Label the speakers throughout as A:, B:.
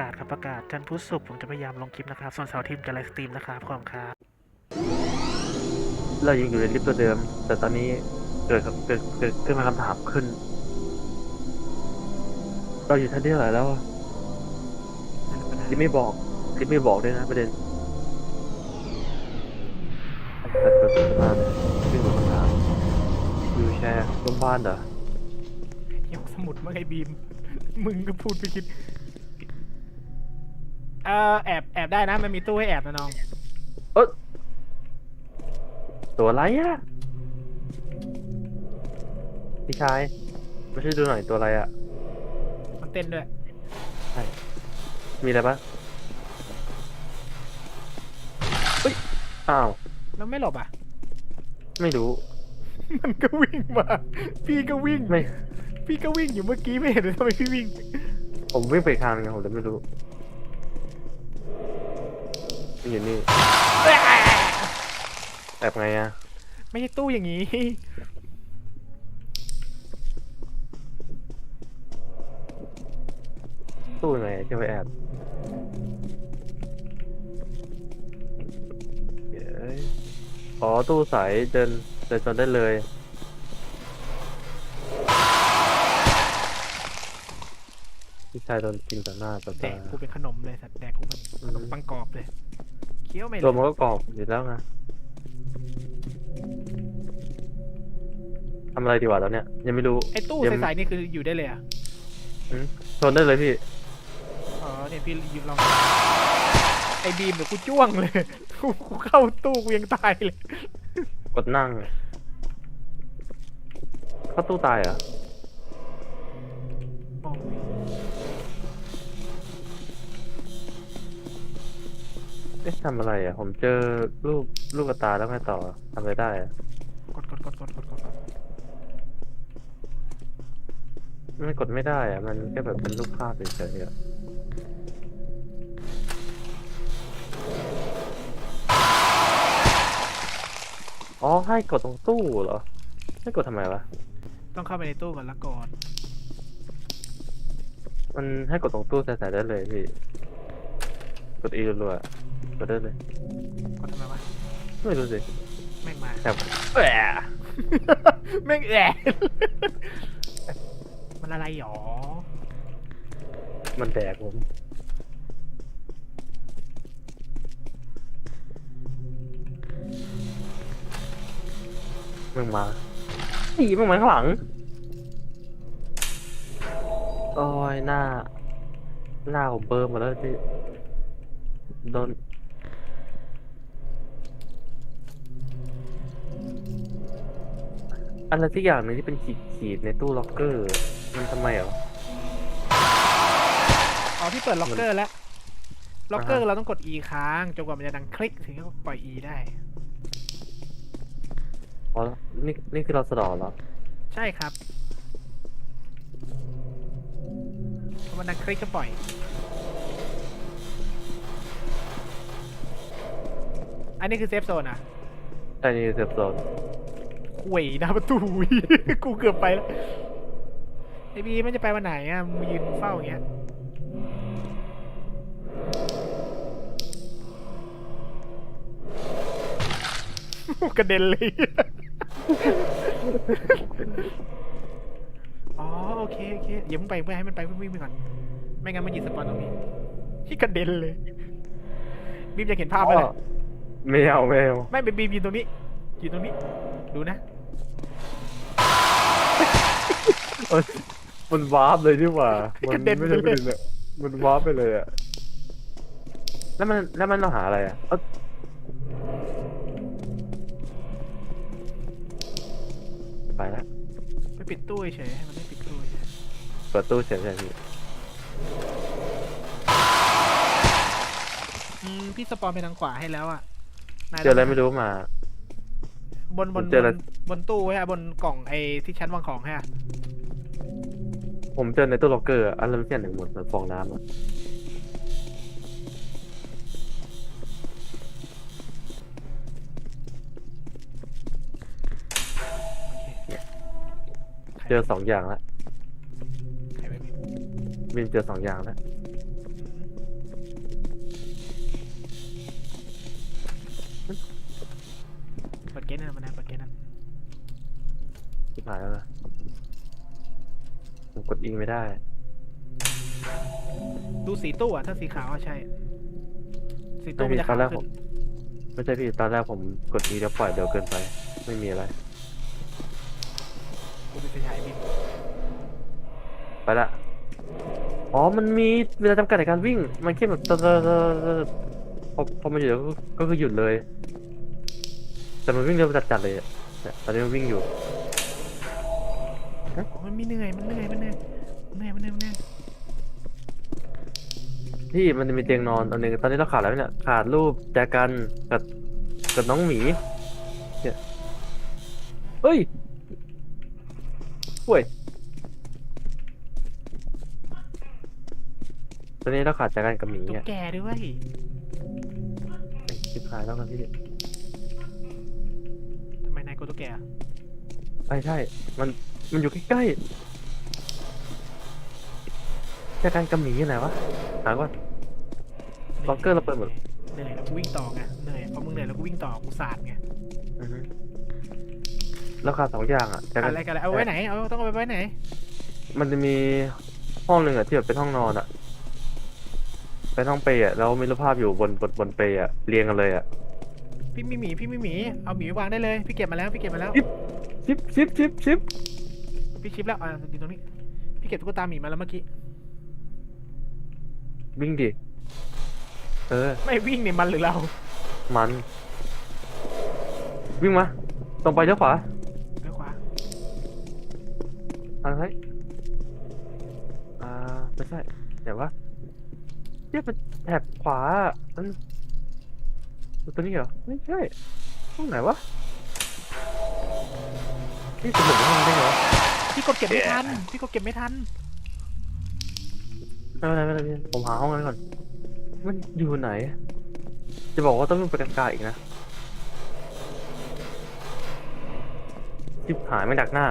A: กาศครับประกาศจันทร์พุธศุกร์ผมจะพยายามลงคลิปนะครับ ส่วนเสาร์อาทิตย์จะไลฟ์สตรีมนะครับขอบคุณครับ
B: เรายังอยู่ในลิฟต์ตัวเดิม แต่ตอนนี้เกิดเกิดเกิดขึ้นมาคำถามขึ้น เราอยู่ชั้นที่เท่าไหร่แล้วอะลิฟต์ไม่บอกลิฟต์ไม่บอกด้วยนะประเด็นแต่เปิดประตูมาเลยขึ้นมาคำถามวิวแชร์ร่วมบ้านเหรอย
A: กสมุดมาให้บีม มึงก็พูดไปคิดเออแอบแอบได้นะ มันมีตู้ให้แอบนะน้อง
B: เอยตัวอะไรอะพี่ชายไม่ใช่วยดูหน่อยตัวอะไรอะ
A: มันเต้นด้วย
B: มีอะไรปะเฮ้ยอ้าว
A: แล้วไม่หลบอะ
B: ไม่รู้
A: มันก็วิ่งมา พี่ก็วิ่ง
B: ไม่
A: พี่ก็วิ่งอยู่เมื่อกี้ไม่เห็นเลยทำไมพี่วิ่ง
B: ผมวิ่งไปอีกทางนึงอะผมเลยไม่รู้ มันอยู่นี่แอบไงอะ
A: ไม่ใช่ตู้อย่างนี้
B: ตู้ยังไงจะไปแอบเย้ยอ๋อตู้ใสเดินเดินจนได้เลย พี่ชายโดนกินต่อหน้าต่อ
A: แด
B: ตาก
A: กูเป็นขนมเลยสัตว์แดกกูเป็นขนมปังกรอบเลยเคี้ยวไม่
B: ร
A: เล
B: วม
A: ย
B: มันก็กรอบอยู่แล้วไงทำอะไรดีกว่าแล้วเนี่ย ยังไม่รู้
A: ไอ้ตู้
B: ยัง
A: ใสๆนี่คืออยู่ได้เลยอะ
B: ชนได้เลยพี่
A: อ๋อเนี่ยพี่ยืนลองไอ้บีมเดี๋ยวกูจ้วงเลยกูกูเข้าตู้กูยังตายเลย
B: กดนั่งเข้าตู้ตายเหรอ่ เอ๊ะทำอะไรอะ ผมเจอรูปลูกตาแล้วไงต่อทำอะไรได้อะ
A: กดกดกดกดกดกดกด
B: มันกดไม่ได้อะ มันแค่แบบเป็นรูปภาพเฉยๆอะอ๋อให้กดตรงตู้เหรอให้กดทำไมวะ
A: ต้องเข้าไปในตู้ก่อนแล้วกด
B: มันให้กดตรงตู้ใส่ๆได้เลยพี่ กดอีรัวๆ กดได้เลย
A: กดทำไมวะ
B: ไม่รู้สิ
A: แม่งมา
B: แบบแหวะ
A: แม่งแอะมันอะไรหรอ
B: มันแดกผมมึงมาอีมึงมาข้างหลัง โอ้ยหน้า หน้าผมเบิร์มหมาแล้วพี่ โดน อะไรที่อย่างหนึงที่เป็นขีดขีดๆในตู้ล็อกเกอร์ มันทำไมเหรอ
A: อ๋อพี่เปิดล็อกเกอร์แล้ว ล็อกเกอร์
B: อ่าฮะ
A: เราต้องกด E ค้างจนกว่ามันจะดังคลิกถึงจะปล่อย E ได้
B: อ๋อ นี่นี่คือเราสะดอเหรอ
A: ใช่ครับพอมันดังคลิกก็ปล่อย อันนี้คือเซฟโซนอะ
B: ใช่นี่คือเซฟโซน
A: หวยหน้าประตูกูเกือบไปแล้วไอบีมันจะไปวันไหนอะมึงยืนเฝ้าอย่างเงี้ยกระเด็นเลย อ๋อโอเคโอเคอย่าเพิ่งไปเพื่อให้มันไปวิ่งไปก่อน ไม่งั้นมันยิงสปอนตรงนี้ที่กระเด็นเลยบีมอยากเห็นภาพไหมล่ะ
B: ไม่เอาไม่เอา
A: ไม่เป็นบีมยืนตรงนี้ยืนตรงนี้ ดูนะ
B: เอ้ยมันวาร์ปเลยดีกว่า มั
A: กระเด็น
B: ไม่ใช่
A: ไปเลย
B: ประเด็นอะมันวาร์ปไปเลยอะแล้วมันแล้วมันเราหาอะไรอะเอ้าไปแล้ว
A: ไปปิดตู้เฉยๆให้มันไม่ปิดตู้เฉย
B: เปิดตู้เฉยๆพี่
A: ๆอืมพี่สปอนไปทางขวาให้แล้วอะนาย
B: เจออะไรไม่รู้มา
A: บนบน
B: ผมเจออะไร
A: บนบนตู้ไว้ฮะบนกล่องไอ้ที่ชั้นวางของฮะ
B: ผมเจอในตู้ล็อกเกอร์อันนั้นแค่หนึ่งหมดเหมือนฟองน้ำอะ
A: เจ
B: อสองอย่างละ
A: ใมิ
B: นเจอสองอย่างละเปิ
A: ดเกตนั่นมานะเปิดเกตนั่น
B: ายแล้ว ผมกดอิงไม่ได้
A: ดูสีตู้อะถ้าสีขาวอะใช่ สีตู้
B: ไม่
A: มัน
B: มี
A: จะ
B: ตอ
A: ขาวน
B: แรก
A: ขึ้
B: ผ
A: น
B: มไม่ใช่พี่ตอนแรกผมกดอีแล้วปล่อยเร็วเกินไป ไม่มีอะไร
A: กูเป็นไฟฉายบิน
B: ไปละ อ๋อ มันมีเวลาจำกัดในการวิ่ง มันแค่แบบตะตะตะตะพอพอมันหยุดก็ก็คือหยุดเลย แต่มันวิ่งเร็วจัดๆเลยอะเนี่ยตอนนี้มันวิ่งอยู่
A: อ๋อมันมีเหนื่อย มันเหนื่อย มันเหนื่อยมันเหนื่อยมันเหนื่อยมันเหนื่อย
B: ที่มันจะมีเตียงนอนอันหนึงตอนนี้เราขาดแล้วเนี่ยขาดรูปแจกันกับกับน้องหมีเนี่ยเฮ้ยห่วยตอนนี้เราขาดแจกันกับหมี
A: ตุ๊ก
B: อะ
A: แกด้วย
B: ชิบหายแล้วกันพี่
A: ทำไมนายกลัวตุ๊กแกอะ
B: ใช่ใช่ มัน มันอยู่ใกล้ๆแจกันกับหมีอยู่ไหนวะ หาก่อนล็อกเกอร์เราเปิดหมด
A: เหนื่อยแล้วกูวิ่งต่อไง เหนื่อยพอมึงเหนื่อยแล้วกูวิ่งต่อ กูสาดไง
B: อือฮึเราขาดสองอย่างอะแจกัน
A: อะไรกันอะไรเอาไว้ไหน เอาต้องเอาไปไว้ไหน
B: มันจะมีห้องหนึ่งอะที่แบบเป็นห้องนอนอะเป็นห้องเปรย์อะแล้วมีรูปภาพอยู่บนบนบนเปรย์อะเรียงกันเลยอะ
A: พี่มีหมี พี่มีหมี เอาหมีวางได้เลย พี่เก็บมาแล้ว พี่เก็บมาแล้ว
B: ชิปชิปชิปชิป
A: พี่ชิปแล้วอ่าอยู่ตรงนี้ พี่เก็บตุ๊กตาหมีมาแล้วเมื่อกี้
B: วิ่งดิ เออ
A: ไม่วิ่งเนี่ยมันหรือเรา
B: มัน วิ่งมา ตรงไปเลี้ยวขวา
A: เลี้ยวขวา
B: ทางซ้ายอ่าไม่ใช่เดี๋ยววะเรียกเป็นแถบขวาอันตัวนี้เหรอ ไม่ใช่ห้องไหนวะ นี่จะหลงห้องได้ไงวะ
A: พี่กดเก็บไม่ทัน พี่กดเก็บไม่ทัน
B: ไม่เป็นไรไม่เป็นไรพี่ผมหาห้องนั้นก่อน มันอยู่ไหน จะบอกว่าต้องเป็นประกาศอีกนะจิบหายไม่ดักหน้า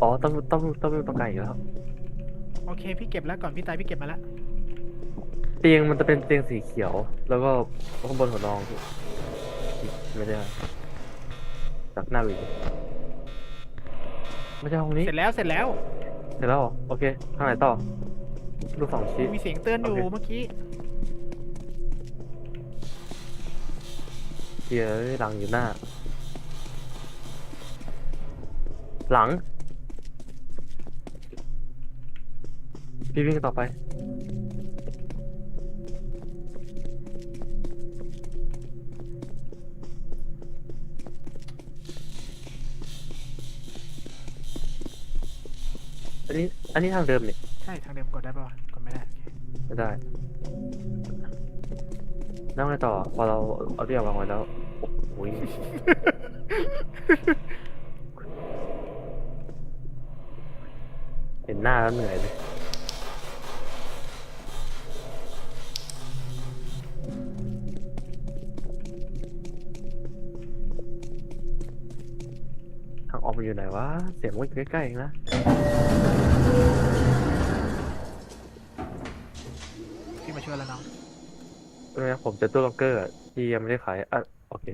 B: อ๋อต้องต้องต้องเป็นประกาศอีกแล้ว
A: โอเค พี่เก็บแล้วก่อนพี่ตายพี่เก็บมาแล้ว
B: เตียงมันจะเป็นเตียงสีเขียว แล้วก็ข้างบนหัวนอนพี่ไม่ได้ ดักหน้าอีกไม่ใช่ห้องนี้
A: เสร็จแล้วเสร็จแล้ว
B: เสร็จแล้วเหรอโอเคข้างไหนต่อลูกสองชี้
A: มีเสียงเตือนอยู่
B: โอเค
A: เมื่อกี้
B: เดี๋ยวหลังอยู่หน้า หลัง พี่วิ่งต่อไป อันนี้อันนี้ทางเดิมนี่
A: ใช่ทางเดิมกดได้ป่าวะกดไม่ได้โอเค
B: ไม่ได้แล้วไงต่อ พอเราเอาที่วางไว้แล้วโอ้ยเห็นหน้าแล้วเหนื่อยเลยทางออกมันอยู่ไหนวะ เสียงมันอยู่ใกล้ๆเองนะ
A: พี่มาช่วยแล้วน้อง
B: เออผมเจะตู้ล็อกเกอร์อะที่ยังไม่ได้ขายอะโอเค